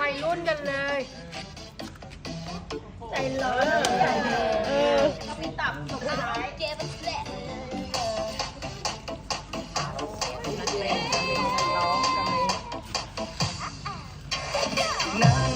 วัยรุ่นกันเลย ใจร้อนเลยเออก็มีตับสุดท้ายเจ็บแหละก็แกล้องกันเลย